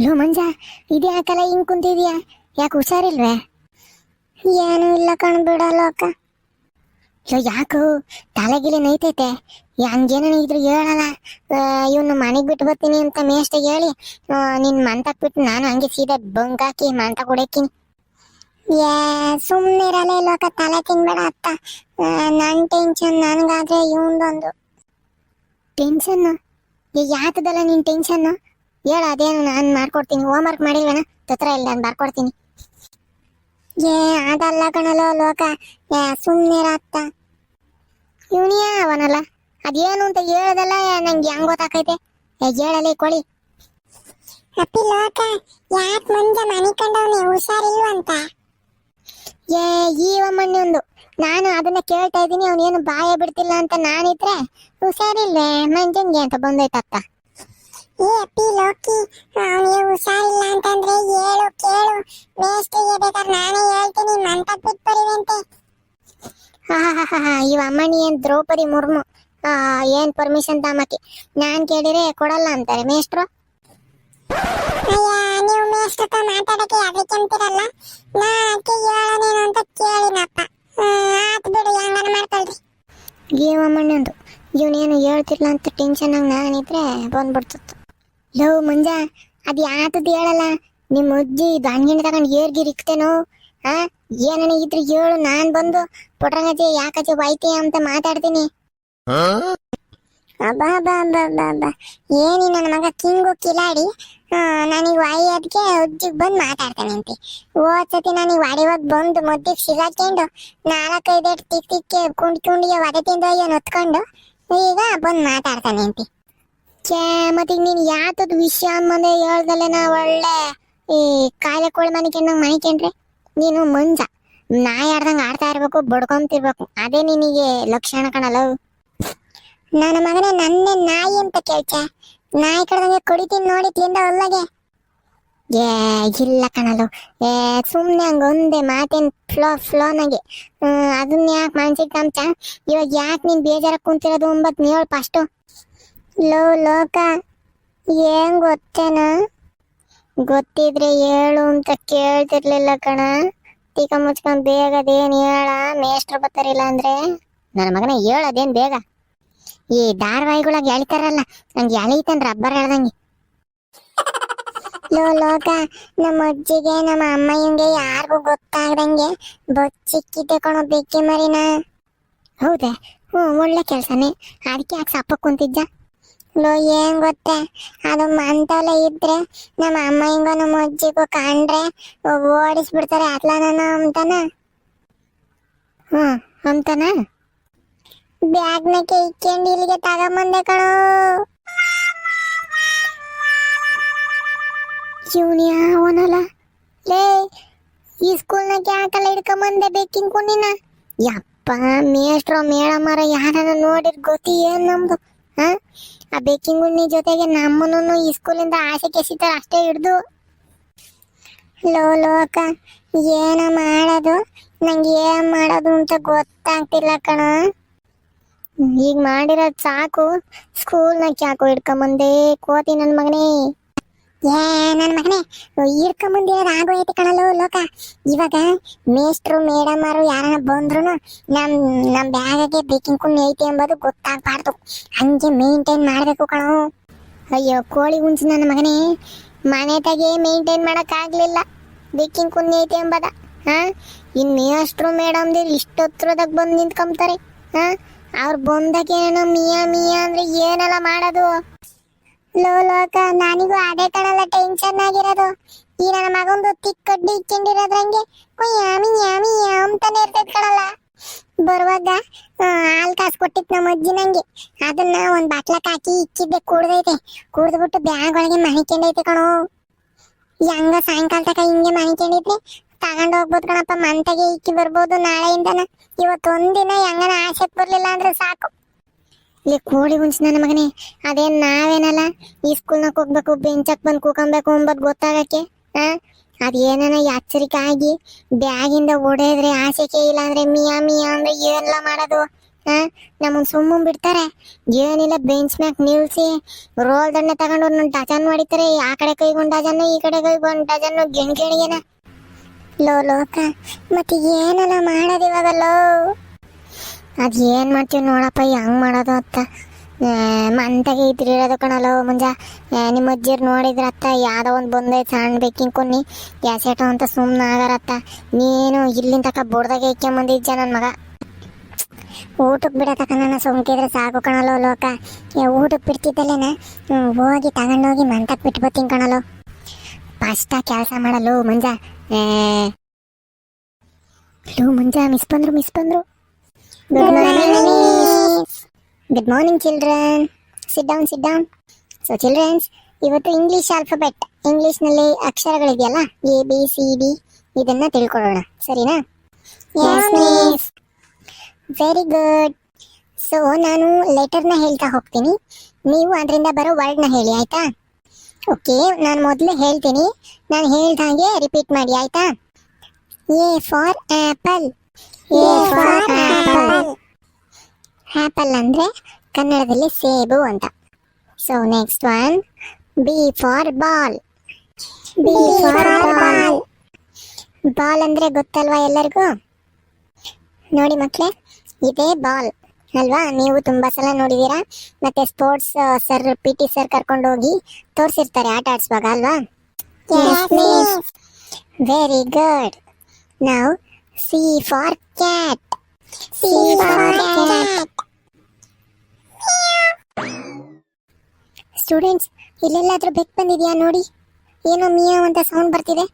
Low ಮಂಜ ಇದ್ಯಾಕಲ್ಲ ಹಿಂಗ್ ಕುಂತಿದ್ಯಾ? ಯಾಕೆ ಹುಷಾರಿಲ್ವೇ? ಏನು ಇಲ್ಲ ಕಣ್ಬಿಡ ಲೋಕ. ಲೋ ಯಾಕು ತಲೆಗಿಲಿ ನೈತೈತೆ. ಹಂಗೇನ ಇದ್ರು ಹೇಳಲ್ಲ. ಇವನು ಮನೆಗೆ ಬಿಟ್ಟು ಬರ್ತೀನಿ ಅಂತ ಮೇಷ್ಟ ಹೇಳಿ ಆ, ನಿನ್ ಮಂತಕ್ ಬಿಟ್ಟು ನಾನು ಹಂಗೆ ಸೀದಾ ಬಂಗಾಕಿ ಮಂತ ಕುಡಕ್ಕಿನಿ ಏ ಸುಮ್ಮನೆ ಇರಲ್ಲ ಲೋಕ ತಲೆ ತಿನ್ಬೇಡ ಅತ್ತ. ಆ, ನನ್ ಟೆನ್ಷನ್ ನನಗಾದ್ರೆ ಇವಂದೊಂದು ಟೆನ್ಷನ್ ಯಾತದಲ್ಲ ನಿನ್ ಟೆನ್ಷನ್ ಹೇಳ ಅದೇನು ನಾನು ಮಾಡ್ಕೊಡ್ತೀನಿ. ಹೋಮ್ ವರ್ಕ್ ಮಾಡಿಲ್ವೇನ? ತತ್ರ ಇಲ್ಲ ನಾನು ಬರ್ಕೊಡ್ತೀನಿ. ಏ ಅದಲ್ಲ ಕಣಲೋ ಲೋಕ. ಏ ಸುಮ್ಮನೆ ಅತ್ತ. ಇವನಿಯ ಅವನಲ್ಲ ಅದೇನು ಅಂತ ಹೇಳೋದಲ್ಲ ನಂಗೆ ಹೆಂಗ್ ಗೊತ್ತಾಕೈತೆ? ಏ ಹೇಳಲಿ ಕೊಳಿ ಅಪ್ಪಿ ಲೋಕ ಯಾಕೆ ಮುಂದೆ ಮನೆ ಕಂಡವನೇ? ಹುಷಾರಿಲ್ವಂತ ಏ ಈವ ಒಂದು. ನಾನು ಅದನ್ನ ಕೇಳ್ತಾ ಇದ್ದೀನಿ ಅವನೇನು ಬಾಯ ಬಿಡ್ತಿಲ್ಲ ಅಂತ ನಾನಿದ್ರೆ ಹುಷಾರಿಲ್ವೇ? ಮಂಜಂಗೆ ಅಂತ ಬಂದೈತತ್ತ ಏ ಅಪ್ಪಿ ಲೋಕಿ. ಅವನಿಗೆ ಹುಷಾರಿಲ್ಲ ಅಂತಂದ್ರೆ ಹೇಳು ಕೇಳು. ಮೇಷ್ಟಿಗೆ ಬೇಕಾದ್ರೆ ನಾನೇ ಹೇಳ್ತೀನಿ ಹಾ ಹಾ ಬರಿವಂತೆ ಇವ ಅಮ್ಮಣಿ ಏನ್ ದ್ರೌಪದಿ ಮುರ್ಮು. ಆ, ಏನ್ ಪರ್ಮಿಷನ್ ತಾಮಕ್ಕೆ ನಾನ್ ಕೇಳಿದ್ರೆ ಕೊಡಲ್ಲ ಅಂತಾರೆ ಮೇಷ್ಟ್ರು? ಅಯ್ಯ ನೀವು ಮೇಷ್ಟ್ರ ಹತ್ರ ಮಾತಾಡಕ್ಕೆ ಅದಕ್ಕೆ ಅಂತಿರಲ್ಲ ನಾ ಅದಕ್ಕೆ ಹೇಳೋನೇನು ಅಂತ ಕೇಳಿನಪ್ಪ. ಆತ್ ಬಿಡು ಹೆಂಗನ ಮಾಡ್ಕೊಳ್ರಿ. ಅಮ್ಮಣ್ಣಂದು. ಇವನೇನು ಹೇಳ್ತಿರ್ಲ ಅಂತ ಟೆನ್ಷನ್ ಆಗಿ ನಾನಿದ್ರೆ ಬಂದ್ಬಿಡ್ತಿತ್ತು. ಲವ್ ಮಂಜ ಅದ್ ಯಾತದ್ ಹೇಳಲ್ಲ? ನಿಮ್ಮ ಅಜ್ಜಿ ದಾನ್ಗಿಣಿ ತಗೊಂಡು ಏರ್ಗಿ ರಿಕ್ತೇನೋ ಆ ಏನನ ಇದ್ರೆ ಹೇಳು ನಾನ್ ಬಂದು ಪುಟ್ರಂಗಜ್ಜಿ ಯಾಕಜ್ಜಿ ವೈತಿ ಅಂತ ಮಾತಾಡ್ತೀನಿ. ಅಬ್ಬಾ ಅಬ್ಬಾ ಅಬ್ಬಾ ಅಬ್ಬಾ ಅಬ್ಬಾ ಏನಿ ನನ್ನ ಮಗ ಕಿಂಗು ಕಿಲಾಡಿ ನನಗೆ ವಾಯೋದಕ್ಕೆ ಅಜ್ಜಿಗೆ ಬಂದು ಮಾತಾಡ್ತಾನೆ ಅಂತೆ ಓದ್ಸತಿ ನನಗೆ ವಾಡಿವಾಗ ಬಂದು ಮುದ್ದಿಗೆ ಸಿಗಾಕೊಂಡು ನಾಲ್ಕೈದು ತಿಕ್ ತಿಕ್ಕೆ ಕುಂಡಿ ಕುಂಡಿಗೆ ಒದೆ ತಿಂದು ಅಯ್ಯೋ ಹೊತ್ಕೊಂಡು ಈಗ ಬಂದು ಮಾತಾಡ್ತಾನೆ ಅಂತೆ ಛೇ ಮತ್ತೆ ನೀನು ಯಾತದ ವಿಷಯ ಅಂಬಂದೆ ಹೇಳ್ದಲ್ಲ ನಾ ಒಳ್ಳೆ ಈ ಕಾಯಿಲೆ ಕೋಳಿ ಮನಿಕೆಂಡಂಗೆ ಮನೆಕೇನ್ರಿ ನೀನು ಮುಂಜ. ನಾಯಿ ಆಡ್ದಂಗೆ ಆಡ್ತಾ ಇರ್ಬೇಕು ಬಡ್ಕೊಂತಿರ್ಬೇಕು. ಅದೇ ನಿನಗೆ ಲಕ್ಷಣ ಕಾಣಲ್ಲ. ನನ್ನ ಮಗನೇ ನನ್ನೇ ನಾಯಿ ಅಂತ ಕೇಳ್ಚ. ನಾಯಿ ಕಡ್ದಂಗೆ ಕುಡಿತೀನಿ ನೋಡಿ ತಿಂದ ಒಲ್ಲಗೆ. ಏ ಇಲ್ಲ ಕಣಲು ಏ ಸುಮ್ಮನೆ ಹಂಗ ಒಂದೇ ಮಾತೇನ್ ಫ್ಲೋ ಫ್ಲೋನಾಗೆ ಅದನ್ನ ಯಾಕೆ ಮನ್ಸಿಗೆ ಕಮ್ಚ ಇವಾಗ ಯಾಕೆ ನೀನ್ ಬೇಜಾರ ಕುಂತಿರೋದು ಒಂಬತ್ತು ನೀವು ಫಸ್ಟು ಲೋ ಲೋಕ ಏನ್ ಗೊತ್ತೇನ? ಗೊತ್ತಿದ್ರೆ ಹೇಳು ಅಂತ ಕೇಳ್ತಿರ್ಲಿಲ್ಲ ಕಣ. ತೀಕ ಮುಚ್ಕೊಂಡ್ ಬೇಗ ಅದೇನ್ ಹೇಳ? ಮೇಷ್ಟ್ರು ಬರ್ತಾರಿಲ್ಲ ಅಂದ್ರೆ? ನನ್ನ ಮಗನ ಹೇಳದೇನ್ ಬೇಗ. ಈ ಧಾರಾವಾಹಿಗಳಾಗ ಎಳಿತಾರಲ್ಲ ನಂಗೆ ಎಳಿತನ್ ರಬ್ಬರ್ ಹೇಳ್ದಂಗೆ. ಲೋ ಲೋಕ ನಮ್ಮ ಅಜ್ಜಿಗೆ ನಮ್ಮ ಅಮ್ಮಯ್ಯಂಗೆ ಯಾರಿಗೂ ಗೊತ್ತಾಗ್ದಂಗೆ ಬಚ್ಚಿಕ್ಕಿದ್ದೆ ಕಣೋ ಬೇಕೆ ಮರಿನ ಹೌದಾ? ಹ್ಞೂ ಒಳ್ಳೆ ಕೆಲಸನೇ. ಅದಕ್ಕೆ ಯಾಕೆ ಸಪ್ಪಕ್ಕೆ ಕುಂತಿದ್ದ. ಲೋ, ಏನ್ ಗೊತ್ತೆ? ಅದು ಮಂತಲೆ ಇದ್ರೆ ನಮ್ಮ ಅಮ್ಮ ಹಿಂಗೋ ನಮ್ಮ ಅಜ್ಜಿಗೂ ಕಂಡ್ರೆ ಓಡಿಸ್ಬಿಡ್ತಾರೆ ಅತ್ಲಾನ ಅಂತಾನ? ಹ್ಞೂ ಅಂತಾನ? ಬ್ಯಾಗ್ನಕ್ಕೆ ಇಕ್ಕೊಂಡು ಇಲ್ಲಿಗೆ ತಗೊಂಬಂದೆ ಕಣೋ. ಇವನು ಯಾವನಲ್ಲ? ಲೇ, ಈ ಸ್ಕೂಲ್ನಾಗ ಯಾಕಲ್ಲ ಹಿಡ್ಕೊಂಬಂದೆ ಬೇಕಿಂಗ್ ಕುಣ್ಣಿನ ಯಪ್ಪ ಮೇಳ ಮೇಡಮರ ಯಾರನ್ನ ನೋಡಿರ್ ಗೊತ್ತಿ ಏನ್ ನಮ್ದು, ಹಾ? ಆ ಬೇಕಿಂಗ್ ಗುಣ್ಣಿ ಜೊತೆಗೆ ನಮ್ಮನ್ನು ಈ ಸ್ಕೂಲಿಂದ ಆಸೆ ಕೆಸಿತಾರೆ ಅಷ್ಟೇ ಹಿಡ್ದು. ಲೋ ಲೋಕ ಏನ ಮಾಡೋದು? ನಂಗೆ ಏನು ಮಾಡೋದು ಅಂತ ಗೊತ್ತಾಗ್ತಿಲ್ಲ ಕಣ. ಈಗ ಮಾಡಿರೋದು ಸಾಕು. ಸ್ಕೂಲ್ನಾಗ ಯಾಕೋ ಹಿಡ್ಕೊಂಬಂದೇ, ಕೋತಿ ನನ್ನ ಮಗನೇ. ಏ ನನ್ನ ಮಗನೇ ಹಿಡ್ಕೊಂಬಂದಿರೋದು ಆಗೋಯ್ತು ಕಣಲು ಲೋಕ. ಇವಾಗ ಮೇಷ್ಟ್ರು ಅವರು ಯಾರನ್ನ ಬಂದ್ರು ನಮ್ ನಮ್ ಬ್ಯಾಗ್ಗೆ ಬೇಕಿಂಗ್ ಕುಣ್ಣಿ ಐತೆ ಎಂಬುದು ಗೊತ್ತಾಗ್ಬಾರ್ದು. ಹಂಗೆ ಮೇಂಟೈನ್ ಮಾಡಬೇಕು ಕಣೋ. ಅಯ್ಯೋ, ಕೋಳಿ ಹುಂಚು ನನ್ನ ಮಗನೇ. ಮನೆ ತಗೆ ಮೇಂಟೈನ್ ಮಾಡಕ್ ಆಗ್ಲಿಲ್ಲ ಬೇಕಿಂಗ್ ಕುಣ್ಣಿ ಐತೆ ಎಂಬದ. ಹಾ ಇನ್ ಮೇಷ್ಟ್ರು ಮೇಡಮ್ದಿರ್ ಇಷ್ಟೊತ್ತರದಾಗ ಬಂದು ನಿಂತ್ಕೊಂತಾರೆ ಹಾ ಅವ್ರು ಬಂದಾಗ ಏನೋ ಮಿಯಾ ಮಿಯಾ ಅಂದ್ರೆ ಏನೆಲ್ಲ ಮಾಡೋದು? ಲೋ ಲೋಕ ನಾನಿಗೂ ಅದೇ ಕಣಲ್ಲ ಟೆನ್ಷನ್ ಆಗಿರೋದು. ಈ ನನ್ನ ಮಗಂದು ತಿಕ್ ಕಡ್ಡಿ ಇಕ್ಕೊಂಡಿರೋದ್ರಂಗೆ ಯಾಮಿ ಯಾಮಿ ಅಂತಾನೆ ಇರ್ತೈತ್ ಕಣಲ್ಲ. ಬರುವಾಗ ಹಾಲ್ ಕಾಸು ಕೊಟ್ಟಿತ್ತು ನಮ್ಮ ಅಜ್ಜಿ ನಂಗೆ. ಅದನ್ನ ಒಂದ್ ಬಾಟ್ಲಕ್ ಹಾಕಿ ಇಕ್ಕಿದ್ದೆ ಕುಡ್ದೈತೆ. ಕುಡ್ದ್ಬಿಟ್ಟು ಬ್ಯಾಗ್ ಒಳಗೆ ಮಣಿಕೊಂಡೈತೆ ಕಣೋ. ಹೆಂಗ ಸಾಯಂಕಾಲ ತಕ ಹಿಂಗೆ ಮಣಿಕೊಂಡಿದ್ರೆ ತಗೊಂಡ್ ಹೋಗ್ಬೋದು ಕಣಪ್ಪ, ಮಂತಗೆ ಇಕ್ಕಿ ಬರ್ಬೋದು ನಾಳೆಯಿಂದನ. ಇವತ್ತೊಂದಿನ ಹೆಂಗನ ಆಸೆ ಬರ್ಲಿಲ್ಲ ಅಂದ್ರೆ ಸಾಕು. ಇಲ್ಲಿ ಕೋಳಿ ಹುಂಚ್ ನನ್ನ ಮಗನೇ. ಅದೇನ್ ನಾವೇನಲ್ಲ? ಈ ಸ್ಕೂಲ್ನಾಗ ಹೋಗ್ಬೇಕು ಬೆಂಚಕ್ ಬಂದು ಕೂಕೊಂಬೇಕು ಅಂಬದ್ ಗೊತ್ತಾಗಕ್ಕೆ, ಆ? ಅದೇನ ಎಚ್ಚರಿಕೆ ಆಗಿ ಬ್ಯಾಗಿಂದ ಹೊಡೆದ್ರೆ ಆಸೆಕೆ ಇಲ್ಲ ಅಂದ್ರೆ ಮಿಯಾ ಮಿಯಾ ಅಂದ್ರೆ ಏನೆಲ್ಲ ಮಾಡೋದು ಹಾ ನಮ್ಮನ್ ಸುಮ್ಮನೆ ಬಿಡ್ತಾರೆ. ಏನಿಲ್ಲ ಬೆಂಚ್ ಮ್ಯಾಕ್ ನಿಲ್ಸಿ ರೋಲ್ ದಂಡೆ ತಗೊಂಡು ನನ್ನ ಡಜನ್ ಮಾಡಿತಾರೆ ಆ ಕಡೆ ಕೈಗೊಂಡ್ ಡಜನ್ ಈ ಕಡೆ ಕೈಗೊಂಡ್ ಡಜನ್ ಗೆಣ್ಗೆಣಿಗೆನ. ಲೋ ಲೋಕ, ಮತ್ತೆ ಏನಲ್ಲ ಮಾಡೋದು ಇವಾಗಲ್ಲೋ ಅದ್ ಏನ್ ಮಾಡ್ತೀವಿ ನೋಡಪ್ಪ ಹೆಂಗ್ ಮಾಡೋದು ಅತ್ತ. ಮಂತಾಗೆ ಇದ್ರಿರೋದು ಕಣಲೋ ಮುಂಜ. ನಿಮ್ಮ ಅಜ್ಜಿರ್ ನೋಡಿದ್ರ ಯಾವುದೋ ಒಂದು ಬಂದೈತೆ ಸಣ್ಣ ಬೇಕಿಂಗ್ ಕೊನ್ನಿ ಗ್ಯಾಸೆಟು ಅಂತ ಸುಮ್ಮನೆ ಆಗಾರತ್ತ ನೀನು ಇಲ್ಲಿಂದ ತಕ್ಕ ಬುಡ್ದಾಗೆ ಬಂದಿದ್ದೆ ನನ್ನ ಮಗ? ಊಟಕ್ಕೆ ಬಿಡತಕ್ಕ ನನ್ನ ಸುಮ್ಕಿದ್ರೆ ಸಾಕು ಕಣಲೋ ಲೋಕ. ಊಟಕ್ಕೆ ಬಿಡ್ತಿದ್ದಲ್ಲೇನ? ಹೋಗಿ ತಗೊಂಡೋಗಿ ಮಂತಕ್ ಬಿಟ್ಬತ್ತೀನಿ ಕಣಲೋ ಫಸ್ಟ ಕೆಲಸ ಮಾಡಲು ಮಂಜ. ಲೋ, ಮುಂಜಾ, ಮಿಸ್ ಬಂದರು, ಮಿಸ್ ಬಂದ್ರು. Good morning good morning children. Sit down sit down so childrens ಇವತ್ತು ಇಂಗ್ಲಿಷ್ ಆಲ್ಫಬೆಟ್ ಇಂಗ್ಲಿಷ್ನಲ್ಲಿ ಅಕ್ಷರಗಳಿದೆಯಲ್ಲ? ಎ ಬಿ ಸಿ ಡಿ ಇದನ್ನ ತಿಳ್ಕೊಳ್ಳೋಣ. ಸರಿನಾ? ಮಿಸ್ ವೆರಿ ಗುಡ್ ಸೊ ನಾನು ಲೆಟರ್ನ ಹೇಳ್ತಾ ಹೋಗ್ತೀನಿ. ನೀವು ಅದರಿಂದ ಬರೋ ವರ್ಡ್ನ ಹೇಳಿ ಆಯ್ತಾ? ಓಕೆ ನಾನು ಮೊದಲು ಹೇಳ್ತೀನಿ. ನಾನು ಹೇಳ್ದ ಹಾಗೆ ರಿಪೀಟ್ ಮಾಡಿ ಆಯ್ತಾ? ಎ ಫಾರ್ ಆ್ಯಪಲ್ ಆಪಲ್ ಅಂದ್ರೆ ಕನ್ನಡದಲ್ಲಿ ಸೇಬು ಅಂತ. So next one B for ball B for ball ball ಅಂದ್ರೆ ಗೊತ್ತಲ್ವಾ ಎಲ್ಲರಿಗೂ? ನೋಡಿ ಮಕ್ಕಳೇ ಇದೇ ಬಾಲ್ ಅಲ್ವಾ? ನೀವು ತುಂಬಾ ಸಲ ನೋಡಿದೀರಾ? ಮತ್ತೆ sports sir P T sir ಕರ್ಕೊಂಡು ಹೋಗಿ ತೋರಿಸಿರ್ತಾರೆ ಆಟ ಆಡಿಸುವಾಗ ಅಲ್ವಾ? ವೆರಿ ಗುಡ್ ನಾವು C for cat C for cat. Students ಇಲ್ಲೆಲ್ಲಾದ್ರೂ ಬೆಕ್ ಬಂದಿದ್ಯಾ ನೋಡಿ? ಏನೋ ಮಿಯಾವ್ ಅಂತ ಸೌಂಡ್ ಬರ್ತಿದೆ.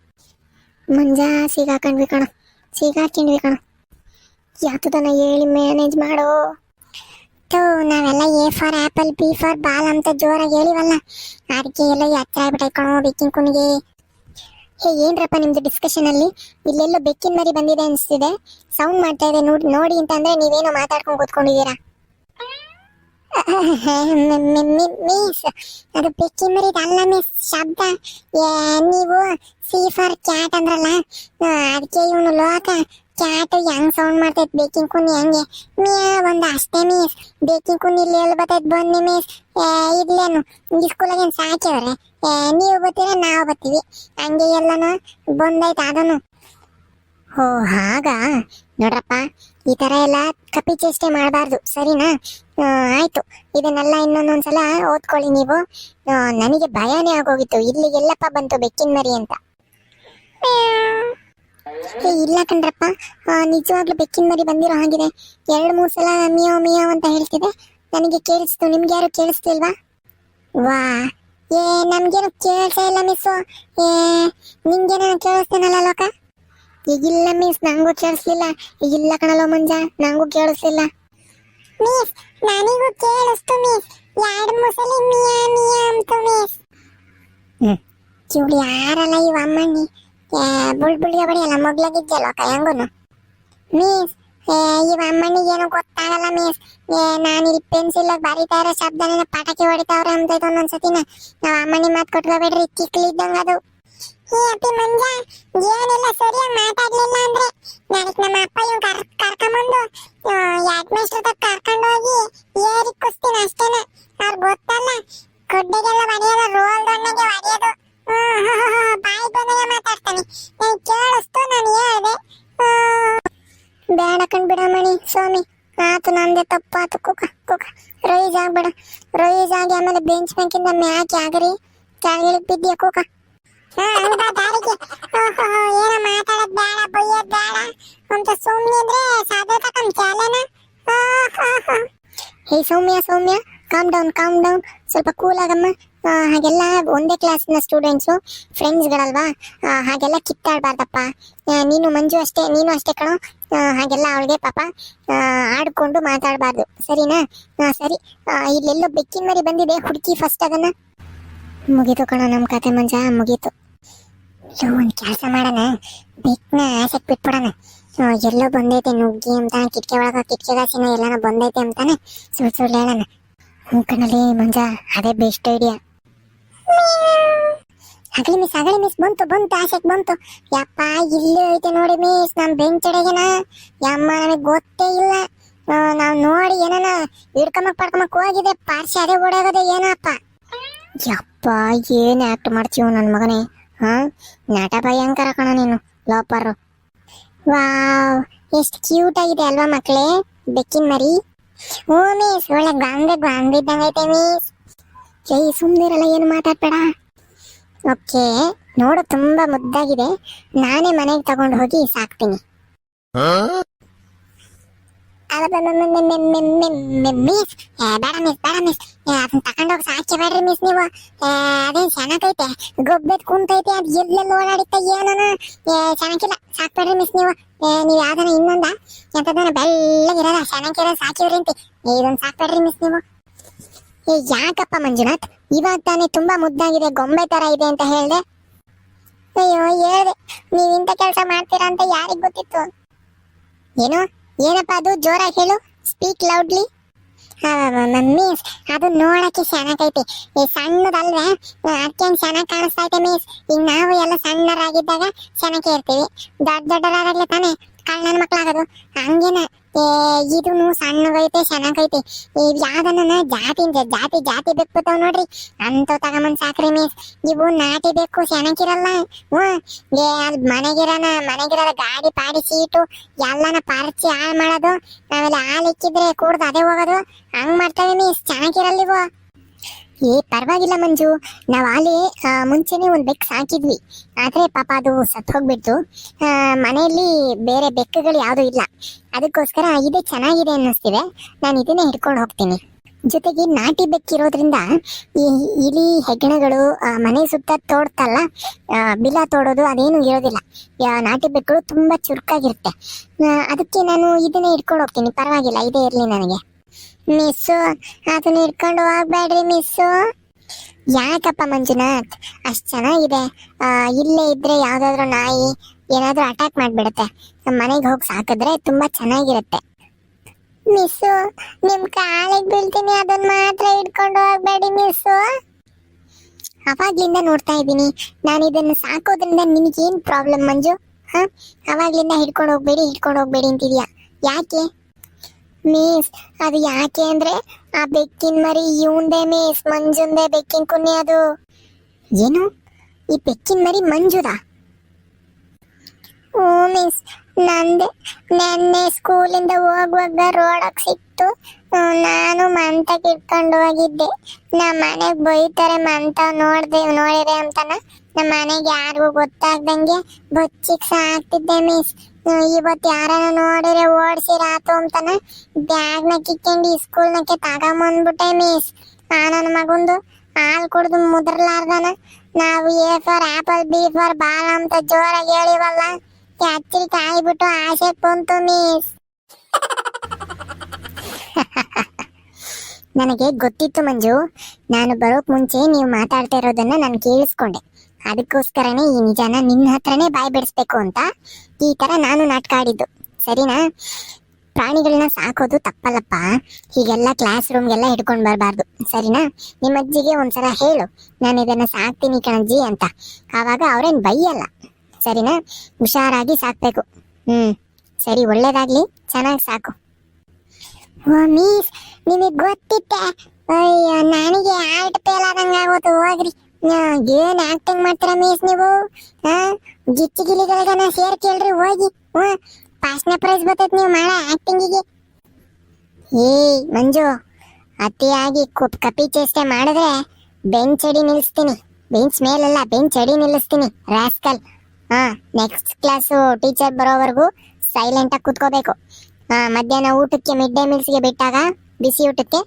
ಮಂಜ ಸಿಗಾಕೊಂಡ್ವಿ ಕಣ. ಸಿಗಾಕೊಂಡ್ವಿ ಕಣ. ಯಾತದನ್ನ ಹೇಳಿ ಮ್ಯಾನೇಜ್ ಮಾಡೋ. ಥೂ ನಾವೆಲ್ಲ A for apple B for ball ಅಂತ ಜೋರಾಗಿ ಹೇಳಿವಲ್ಲ. ಅದಕ್ಕೆ ಎಲ್ಲ ಎತ್ತರ ಆಗ್ಬಿಟ್ಟೈತೆ ಕಣೋ ಬೆಕ್ಕಿನ ಕುಣಿಗೆ. ಹೇ, ಏನ್ರಪ್ಪ ನಿಮ್ದು ಡಿಸ್ಕಷನ್ ಅಲ್ಲಿ? ಇಲ್ಲೆಲ್ಲೋ ಬೆಕ್ಕಿನ ಮರಿ ಬಂದಿದೆ ಅನಿಸ್ತಿದೆ. ಸೌಂಡ್ ಮಾಡ್ತಾ ಇದೆ, ನೋಡಿ ನೋಡಿ ಅಂತಂದ್ರೆ ನೀವೇನೋ ಮಾತಾಡ್ಕೊಂಡು ಕೂತ್ಕೊಂಡಿದ್ದೀರಾ? ಮಿಸ್, ಅದು ಬೆಕ್ಕಿನ ಮರಿ ಅಲ್ಲ ಮಿಸ್, ಶಬ್ದ. ನೀವು ಸಿ ಫಾರ್ ಕ್ಯಾಟ್ ಅಂದ್ರಲ್ಲ? ಅದಕ್ಕೆ ಇವನು ಲೋಕ. ಕ್ಯಾಟ್ ಹೆಂಗ್ ಸೌಂಡ್ ಮಾಡ್ತೈತ್ ಬೇಕಿಂಗ್ ಕುನಿ ಹೆಂಗೆ? ಮಿಯಾ ಒಂದು ಅಷ್ಟೇ ಮಿಸ್ ಬೇಕಿಂಗ್ ಕುನಿ ಇಲ್ಲಿ ಎಲ್ಲಿ ಬರ್ತೈತ್ ಬನ್ನಿ ಮಿಸ್ ಇದ್ಲೇನು? ಈ ಸ್ಕೂಲಾಗ ಏನು ಏ, ನೀವು ಬರ್ತೀರ ನಾವು ಬರ್ತೀವಿ. ಹಂಗೆ ಎಲ್ಲನೂ ಬಂದೈತೆ ಅದನ್ನು ಓ ಹಾಗ? ನೋಡ್ರಪ್ಪ ಈ ತರ ಎಲ್ಲ ಕಪಿ ಚೇಷ್ಟೆ ಮಾಡಬಾರ್ದು ಸರಿನಾ? ಆಯ್ತು. ಇದನ್ನೆಲ್ಲ ಇನ್ನೊಂದೊಂದ್ಸಲ ಓದ್ಕೊಳ್ಳಿ ನೀವು. ನನಗೆ ಭಯನೇ ಆಗೋಗಿತ್ತು. ಇಲ್ಲಿ ಎಲ್ಲಪ್ಪ ಬಂತು ಬೆಕ್ಕಿನ ಮರಿ ಅಂತ. ಏ, ಇಲ್ಲ ಕಣ್ರಪ್ಪ. ನಿಜವಾಗ್ಲೂ ಬೆಕ್ಕಿನ ಮರಿ ಬಂದಿರೋ ಹಾಗಿದೆ. ಎರಡು ಮೂರು ಸಲ ಮಿಯಾವ್ ಮಿಯಾವ್ ಅಂತ ಹೇಳ್ತಿದೆ. ನನಗೆ ಕೇಳಿಸ್ತು. ನಿಮ್ಗೆ ಯಾರು ಕೇಳಿಸ್ತಿಲ್ವಾ ವಾ. ಏ ನಮ್ಗೇನು ಕೇಳಿಸೇ ಇಲ್ಲ ಮಿಸ್ಸು. ಏ ನಿಮ್ಗೇನ ಕೇಳಿಸ್ತೇನಲ್ಲ ಲೋಕ? ಈಗಿಲ್ಲ ಮಿಸ್ ನಂಗೂ ಕೇಳಿಸ್ಲಿಲ್ಲ. ಈಗಿಲ್ಲ ಕಣಲೋ ಮಂಜ ನಂಗೂ ಕೇಳಿಸ್ಲಿಲ್ಲ. ಮಿಸ್ ನನಗೂ ಕೇಳಿಸ್ತು ಮಿಸ್. ಎರಡು ಮೂಸಲಿ ಮಿಯಾ ಮಿಯಾ ಅಂತ ಮಿಸ್. ಹ್ಮ್. ಇವಳು ಯಾರಲ್ಲ ಇವ ಅಮ್ಮಣ್ಣಿ? ಬುಳ್ ಬುಳ್ಗೆ ಬಡಿಯಲ್ಲ ಮೊಗ್ಲಾಗಿದ್ಯಲ್ಲ ಕೈಯಂಗುನು ಮಿಸ್ ಇವ ಅಮ್ಮನಿಗೆ ಏನೋ ಗೊತ್ತಾಗಲ್ಲ ಮೀಸ್ ನಾನು ಇಲ್ಲಿ ಪೆನ್ಸಿಲ್ ಬರಿತಾ ಇರೋ ಶಬ್ದನ ಪಟಾಕಿ ಹೊಡಿತಾವ್ರೆ ಅಂತೈತೆ ಒಂದೊಂದ್ಸತಿನ. ನಾವು ಅಮ್ಮನಿ ಮಾತು ಕೊಟ್ಕೋಬೇಡ್ರಿ ಕಿಕ್ಲಿದ್ದಂಗ ಅದು. ಏ, ಅಪ್ಪಿ ಮಂಜ, ಏನಿಲ್ಲ ಸರಿಯಾಗಿ ಮಾತಾಡ್ಲಿಲ್ಲ ಅಂದ್ರೆ? ನನಗೆ ನಮ್ಮ ಅಪ್ಪ ಇವ್ ಕರ್, ಕರ್ಕೊಂಬಂದು ಯಾಡ್ ಮೇಸ್ಟ್ರ ತಕ್ಕ ಕರ್ಕೊಂಡು ಹೋಗಿ ಏರಿ ಕುಸ್ತೀನಿ ಅಷ್ಟೇನೆ. ಅವ್ರ್ ಗೊತ್ತಲ್ಲ ಗುಡ್ಡೆಗೆಲ್ಲ ಹೊಡೆಯೋದು ರೋಲ್ ದೊಣ್ಣೆಗೆ ಹೊಡೆಯೋದು. ಬಾಯಿ ಬಂದಾಗ ಮಾತಾಡ್ತಾನೆ ನನಗೆ ಕೇಳಿಸ್ತು ನಾನು ಹೇಳಿದೆ ಬೇಡ ಬಿಡ ಮಣಿ ಸ್ವಾಮಿ ಆತು ನಂದೆ ತಪ್ಪಾತು ಕುಕ ಕುಕ ರೈಸ್ ಆಗ್ಬೇಡ ರೈಸ್ ಆಗಿ ಆಮೇಲೆ ಬೆಂಚ್ ಬ್ಯಾಂಕಿಂದ ಮ್ಯಾಕೆ ಆಗರಿ ಕೆಳಗಿಳಿಗ್ ಬಿದ್ದೀಯ ಕುಕ ಏನೋ ಮಾತಾಡೋದ್ ಬೇಡ ಬೈಯೋದ್ ಬೇಡ ಅಂತ ಸೌಮ್ಯ ಇದ್ರೆ ಸಾಧ್ಯ ತಕೊಂಡ್ ಚಾಲೆನ ಹೇ Soumya Soumya calm down calm down ಸ್ವಲ್ಪ ಕೂಲ್ ಆಗಮ್ಮ ಹಾಗೆಲ್ಲ ಒಂದೇ ಕ್ಲಾಸ್ನ ಸ್ಟೂಡೆಂಟ್ಸು ಫ್ರೆಂಡ್ಸ್ಗಳಲ್ವಾ ಹಾಗೆಲ್ಲ ಕಿತ್ತಾಡಬಾರ್ದಪ್ಪ. ನೀನು ಮಂಜು ಅಷ್ಟೇ, ನೀನು ಅಷ್ಟೇ ಕಣೋ. ಹಾಗೆಲ್ಲ ಅವಳಿಗೆ ಪಾಪ ಆಡ್ಕೊಂಡು ಮಾತಾಡಬಾರ್ದು. ಸರಿನಾ? ಸರಿ. ಇಲ್ಲೆಲ್ಲೋ ಬೆಕ್ಕಿನ ಮರಿ ಬಂದಿದೆ, ಹುಡುಕಿ ಫಸ್ಟ್ ಅದನ್ನ. ಮುಗೀತು ಕಣ ನಮ್ಮ ಕತೆ ಮಂಜ, ಮುಗೀತು. ಒಂದು ಕೆಲಸ ಮಾಡೋಣ. ಬೆಕ್ಕನ್ನ ಆಸೆ ಬಿಟ್ಬಿಡೋಣ. ಎಲ್ಲೋ ಬಂದೈತೆ ನುಗ್ಗಿ ಅಂತ, ಕಿಟಕಿ ಒಳಗ ಕಿಟಕಿಗಾಸಿನ ಎಲ್ಲಾನು ಬಂದೈತೆ ಅಂತಾನೆ ಸುಳ್ಳು ಸುಳ್ಳು ಹೇಳೋಣ. ಮಂಜಾ ಮಂಜ, ಅದೇ ಬೆಸ್ಟ್ ಐಡಿಯಾ ಆಗಲಿ ಮಿಸ್ ಆಗಲಿ ಮಿಸ್ ಬಂತು ಬಂತು, ಆಸೆಗೆ ಬಂತು. ಯಪ್ಪ, ಇಲ್ಲಿ ಐತೆ ನೋಡಿ ಮಿಸ್ ನಮ್ ಬೆಂಚ್ ಅಡೆಗೆನ ಯಮ್ಮ, ನನಗೆ ಗೊತ್ತೇ ಇಲ್ಲ. ನಾವ್ ನೋಡಿ ಏನನ ಹಿಡ್ಕಮಕ್ ಪಡ್ಕಮಕ್ ಹೋಗಿದೆ. ಪಾರ್ಸಿ ಅದೇ ಓಡಾಗದೆ ಏನಪ್ಪ? ಯಪ್ಪ, ಏನ್ ಆಕ್ಟ್ ಮಾಡ್ತೀವ ನನ್ನ ಮಗನೇ. ಹಾ ನಟ ಭಯಂಕರ ಕಣ ನೀನು, ಲೋಪರು. ವಾವ್, ಎಷ್ಟು ಕ್ಯೂಟ್ ಆಗಿದೆ ಅಲ್ವಾ ಮಕ್ಕಳೇ ಬೆಕ್ಕಿನ ಮರಿ. ಹ್ಞೂ ಮಿಸ್ ಒಳ್ಳೆ ಗಾಂದೆ ಗಾಂದೆ ಇದ್ದಂಗೈತೆ ಮಿಸ್ ಜೈ ಸುಮ್ಮನಿರಲ್ಲ ಏನು ಮಾತಾಡ್ಬೇಡ. ಓಕೆ ನೋಡು ತುಂಬಾ ಮುದ್ದಾಗಿದೆ. ನಾನೇ ಮನೆಗೆ ತಗೊಂಡು ಹೋಗಿ ಸಾಕ್ತೀನಿ. ಮಿಸ್. ಬೇಡ ಮಿಸ್ ಬೇಡ ಮಿಸ್. ಅದನ್ನ ಸಾಕಿ ಬೇಡ್ರಿ ಮಿಸ್ ನೀವು. ಏ, ಅದೇನ್ ಚೆನ್ನಾಗೈತೆ ಗೊಬ್ಬೆದ್ ಕುಂತೈತೆ ಅದ್ ಎಲ್ಲೆಲ್ಲ ಓಡಾಡಿತ್ತ ಏನನ ಚೆನ್ನಾಗಿಲ್ಲ ಸಾಕ್ಬೇಡ್ರಿ ಮಿಸ್ ನೀವು. ಏ, ನೀವ್ ಯಾವ್ದನ ಇನ್ನೊಂದ? ಎಂತದನ ಚೆನ್ನಾಗಿರ ಸಾಕಿವ್ರಿ ಅಂತ. ಸಾಕ್ಬೇಡ್ರಿ ಮಿಸ್ ನೀವು. ಏ, ಯಾಕಪ್ಪ ಮಂಜುನಾಥ್? ಇವಾಗ ತಾನೇ ತುಂಬಾ ಮುದ್ದಾಗಿದೆ, ಗೊಂಬೆ ತರ ಇದೆ ಅಂತ ಹೇಳ್ದೆ. ಅಯ್ಯೋ, ಹೇಳ್ದೆ. ನೀವ್ ಇಂಥ ಕೆಲಸ ಮಾಡ್ತೀರಾ ಅಂತ ಯಾರಿಗ್ ಗೊತ್ತಿತ್ತು? ಏನೋ? ಏನಪ್ಪ ಅದು? ಜೋರಾಗಿ ಹೇಳು. ಸ್ಪೀಕ್ ಲೌಡ್ಲಿ ಮಿಸ್ ಅದು ನೋಡಕ್ಕೆ ಚೆನ್ನಾಗೈತಿ ಈ ಸಣ್ಣದಲ್ವೇ? ಅದಕ್ಕೆ ಚೆನ್ನಾಗಿ ಕಾಣಿಸ್ತಾ ಐತೆ ಮಿಸ್? ಈಗ ನಾವು ಎಲ್ಲ ಸಣ್ಣರಾಗಿದ್ದಾಗ ಚೆನ್ನಾಗಿ ಇರ್ತೀವಿ. ದೊಡ್ಡ ದೊಡ್ಡರಾಗಲೇ ತಾನೇ ಕಳ್ಳನ ಮಕ್ಕಳಾಗೋದು ಹಂಗೇನ. ಇದೂನು ಸಣ್ಣಗೈತೆ ಚೆನ್ನಾಗೈತೆ ಯಾವ್ದನ್ನ ಜಾತಿ ಜಾತಿ ಜಾತಿ ಬೆಕ್ಬಿತಾವ್ ನೋಡ್ರಿ. ಅಂತ ತಗೊಂಬಂದ್ ಸಾಕ್ರಿ ಮಿಸ್. ಇವು ನಾಟಿ ಬೇಕು ಚೆನ್ನಾಗಿರಲ್ಲ ಹ್ಞೂ. ಅಲ್ಲಿ ಮನೆಗಿರನ, ಮನೆಗಿರಲ್ಲ ಗಾಡಿ ಪಾಡಿ ಸೀಟು, ಎಲ್ಲನ ಪರ್ಚಿ ಹಾಳು ಮಾಡೋದು. ನಾವೆಲ್ಲ ಹಾಲು ಇಕ್ಕಿದ್ರೆ ಕೂಡ್ದು ಅದೇ ಹೋಗೋದು. ಹಂಗ್ ಮಾಡ್ತಾವೆ ಮಿಸ್. ಚೆನ್ನಾಗಿರಲ್ಲ ಏ, ಪರವಾಗಿಲ್ಲ ಮಂಜು. ನಾವು ಅಲ್ಲಿ ಮುಂಚೆನೇ ಒಂದು ಬೆಕ್ಕು ಸಾಕಿದ್ವಿ ಆದರೆ ಪಾಪ ಅದು ಸತ್ತು ಹೋಗ್ಬಿಡ್ತು. ಮನೆಯಲ್ಲಿ ಬೇರೆ ಬೆಕ್ಕುಗಳು ಯಾವುದೂ ಇಲ್ಲ. ಅದಕ್ಕೋಸ್ಕರ ಇದೇ, ಚೆನ್ನಾಗಿದೆ ಅನ್ನಿಸ್ತಿದೆ. ನಾನು ಇದನ್ನೇ ಹಿಡ್ಕೊಂಡು ಹೋಗ್ತೀನಿ. ಜೊತೆಗೆ ನಾಟಿ ಬೆಕ್ಕಿರೋದ್ರಿಂದ ಈ ಇಲಿ ಹೆಗ್ಗಣಗಳು ಮನೆ ಸುತ್ತ ತೋಡ್ತಲ್ಲ ಬಿಲ ತೋಡೋದು ಅದೇನು ಇರೋದಿಲ್ಲ. ನಾಟಿ ಬೆಕ್ಕುಗಳು ತುಂಬಾ ಚುರುಕಾಗಿರುತ್ತೆ. ಅದಕ್ಕೆ ನಾನು ಇದನ್ನೇ ಹಿಡ್ಕೊಂಡು ಹೋಗ್ತೀನಿ. ಪರವಾಗಿಲ್ಲ, ಇದೇ ಇರಲಿ ನನಗೆ. ಮಿಸ್ಸು, ಅದನ್ನ ಹಿಡ್ಕೊಂಡು ಹೋಗ್ಬೇಡ್ರಿ ಮಿಸ್ಸು. ಯಾಕಪ್ಪ ಮಂಜುನಾಥ್? ಅಷ್ಟು ಚೆನ್ನಾಗಿದೆ. ಇಲ್ಲೇ ಇದ್ರೆ ಯಾವ್ದಾದ್ರು ನಾಯಿ ಏನಾದರೂ ಅಟ್ಯಾಕ್ ಮಾಡ್ಬಿಡುತ್ತೆ. ಮನೆಗೆ ಹೋಗಿ ಸಾಕಿದ್ರೆ ತುಂಬಾ ಚೆನ್ನಾಗಿರುತ್ತೆ. ಮಿಸ್ಸು, ನಿಮ್ ಕಾಲಿಗೆ ಬೀಳ್ತೀನಿ ಅದನ್ನ ಮಾತ್ರ ಹಿಡ್ಕೊಂಡು ಹೋಗ್ಬೇಡಿ ಮಿಸ್ಸು. ಅವಾಗ್ಲಿಂದ ನೋಡ್ತಾ ಇದ್ದೀನಿ. ನಾನು ಇದನ್ನ ಸಾಕೋದ್ರಿಂದ ನಿನಗೇನು ಪ್ರಾಬ್ಲಮ್ ಮಂಜು? ಹ? ಅವಾಗ್ಲಿಂದ ಹಿಡ್ಕೊಂಡು ಹೋಗ್ಬೇಡಿ ಹಿಡ್ಕೊಂಡು ಹೋಗ್ಬೇಡಿ ಅಂತಿದ್ಯಾ? ಯಾಕೆ? ಮೀಸ್ ಅದು ಯಾಕೆ ಅಂದ್ರೆ ಆ ಬೆಕ್ಕಿನ ಮರಿ ಇವಂದೇ ಮೀಸ್ ಮಂಜುಂದೇ ಬೆಕ್ಕಿನ ಕುನ್ನಿ ಅದು. ಏನು? ಈ ಬೆಕ್ಕಿನ ಮರಿ ಮಂಜುದ? ಓ ಮಿಸ್ ನಂದೆ ನೆನ್ನೆ ಸ್ಕೂಲಿಂದ ಹೋಗುವಾಗ ರೋಡಕ್ಕೆ ಸಿಕ್ತು. ನಾನು ಮಂತಕ್ಕೆ ಇಟ್ಕೊಂಡು ಹೋಗಿದ್ದೆ. ನಮ್ಮ ಮನೆಗೆ ಬೈತಾರೆ ಮಂತ ನೋಡ್ದೆ, ನೋಡಿದೆ ಅಂತಾನ. ನಮ್ಮ ಮನೆಗೆ ಯಾರಿಗೂ ಗೊತ್ತಾಗ್ದಂಗೆ ಬಚ್ಚಿಗೆ ಸಾಕ್ತಿದ್ದೆ ಮಿಸ್ ಇವತ್ತು ಯಾರನ್ನ ನೋಡಿದ್ರೆ ಓಡಿಸಿರಾತು ಅಂತಾನ ಬ್ಯಾಗ್ನ ಸ್ಕೂಲ್ ಸ್ಕೂಲ್ನಕ್ಕೆ ತಗೊಂಬಂದ್ಬಿಟ್ಟೆ ಮಿಸ್. ಆ ನನ್ನ ಮಗುಂದು ಹಾಲು ಕುಡಿದು ಮುದ್ರಲಾರ್ದನ. ನಾವು A for apple, B for ball ಅಂತ ಜೋರಾಗಿ ಹೇಳಿವಲ್ಲ. ಕ್ಯಾಚರಿ ಕಾಯ್ಬಿಟ್ಟು ಆಸೆ ಬಂತು ಮಿಸ್. ನನಗೆ ಗೊತ್ತಿತ್ತು ಮಂಜು, ನಾನು ಬರೋಕ್ ಮುಂಚೆ ನೀವು ಮಾತಾಡ್ತಾ ಇರೋದನ್ನ ನಾನು ಕೇಳಿಸ್ಕೊಂಡೆ. ಅದಕ್ಕೋಸ್ಕರನೇ ಈ ನಿಜಾನ ನಿನ್ನ ಹತ್ರನೇ ಬಾಯಿ ಬಿಡಿಸ್ಬೇಕು ಅಂತ ಈ ಥರ ನಾನು ನಾಟಕ ಆಡಿದ್ದು. ಸರಿನಾ? ಪ್ರಾಣಿಗಳನ್ನ ಸಾಕೋದು ತಪ್ಪಲ್ಲಪ್ಪ. ಹೀಗೆಲ್ಲ ಕ್ಲಾಸ್ ರೂಮ್ಗೆಲ್ಲ ಹಿಡ್ಕೊಂಡು ಬರಬಾರ್ದು. ಸರಿನಾ? ನಿಮ್ಮ ಅಜ್ಜಿಗೆ ಒಂದ್ಸಲ ಹೇಳು. ನಾನು ಇದನ್ನ ಸಾಕ್ತೀನಿ ಕಣಜ್ಜಿ ಅಂತ. ಆವಾಗ ಅವ್ರೇನು ಬೈಯಲ್ಲ. ಸರಿನಾ? ಹುಷಾರಾಗಿ ಸಾಕ್ಬೇಕು. ಹ್ಮ್. ಸರಿ, ಒಳ್ಳೇದಾಗ್ಲಿ. ಚೆನ್ನಾಗಿ ಸಾಕು. ಮೀಸ್ ನಿಮಗೆ ಗೊತ್ತಿತ್ತೆ. ಅಯ್ಯೋ, ನನಗೆ ಆರ್ಟ್ ಫೇಲ್ ಆಗೋದು ಹೋಗ್ರಿ. ಏನ್ ಆಕ್ಟಿಂಗ್ ಮಾಡ್ತೀರಾ ಮೀಸ್ ನೀವು? ಗಿಚ್ಚಿ ಗಿಲಿಗಳಿಗನ ಸೇರ್ ಕೇಳ್ರಿ, ಹೋಗಿ. ಹ್ಞೂ ಪಾಸ್ನ ಪ್ರೈಸ್ ಬರ್ತೈತೆ ನೀವು ಮಾಡೋ ಆಕ್ಟಿಂಗಿಗೆ ಏಯ್, ಮಂಜು, ಅತಿಯಾಗಿ ಕುಪ್ ಚೇಷ್ಟೆ ಮಾಡಿದ್ರೆ ಬೆಂಚ್ ಅಡಿ ನಿಲ್ಲಿಸ್ತೀನಿ. ಬೆಂಚ್ ಮೇಲೆಲ್ಲ ಬೆಂಚ್ ಅಡಿ ನಿಲ್ಲಿಸ್ತೀನಿ ರಾಸ್ಕಲ್ ಹಾ ನೆಕ್ಸ್ಟ್ ಕ್ಲಾಸು ಟೀಚರ್ ಬರೋವರೆಗೂ ಸೈಲೆಂಟ್ ಆಗಿ ಕೂತ್ಕೋಬೇಕು. ಹಾ, ಮಧ್ಯಾಹ್ನ ಊಟಕ್ಕೆ ಮಿಡ್ ಡೇ ಮೀಲ್ಸ್ಗೆ ಬಿಟ್ಟಾಗ, ಬಿಸಿ ಊಟಕ್ಕೆ,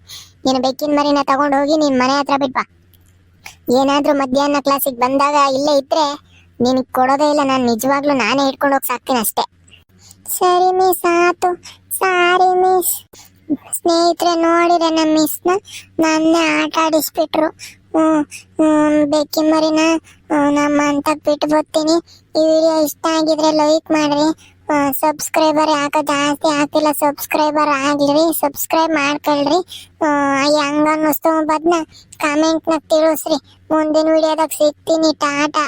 ನೀನು ಬೆಕ್ಕಿನ ಮರಿನ ತಗೊಂಡು ಹೋಗಿ ನಿನ್ ಮನೆ ಹತ್ರ ಬಿಟ್ಬಾ. ಏನಾದ್ರೂ ಮಧ್ಯಾಹ್ನ ಕ್ಲಾಸಿಗೆ ಬಂದಾಗ ಇಲ್ಲೇ ಇದ್ರೆ ನಿನಗೆ ಕೊಡೋದೇ ಇಲ್ಲ, ನಾನು ನಿಜವಾಗ್ಲೂ ನಾನೇ ಹಿಡ್ಕೊಂಡು ಹೋಗಿ ಸಾಕ್ತೀನಿ ಅಷ್ಟೇ. ಸರಿ ಮಿಸ್ ಆತು. ಸಾರಿ ಮಿಸ್ ಸ್ನೇಹಿತರೆ ನೋಡಿದ್ರೆ ನಮ್ಮ ಮಿಸ್ನ ನನ್ನೇ ಆಟ ಆಡಿಸ್ಬಿಟ್ರು. ಬೆಕ್ಕಿನ ಮರಿನ. ನಮ್ಮ ಅಂತ ಬಿಟ್ಟು ಬರ್ತೀನಿ. ಈ ವಿಡಿಯೋ ಇಷ್ಟ ಆಗಿದ್ರೆ ಲೈಕ್ ಮಾಡ್ರಿ. ಸಬ್ಸ್ಕ್ರೈಬರ್ ಯಾಕೋ ಜಾಸ್ತಿ ಆಗ್ತಿಲ್ಲ ಸಬ್ಸ್ಕ್ರೈಬರ್ ಆಗ್ಲಿ ಸಬ್ಸ್ಕ್ರೈಬ್ ಮಾಡ್ಕೊಳ್ರಿ. ಹೆಂಗ ಅನ್ನಿಸ್ತು ಬದ್ನ ಕಾಮೆಂಟ್ನಾಗ ತಿಳಿಸ್ರಿ. ಮುಂದಿನ ವಿಡಿಯೋದಾಗ ಸಿಗ್ತೀನಿ, ಟಾಟಾ.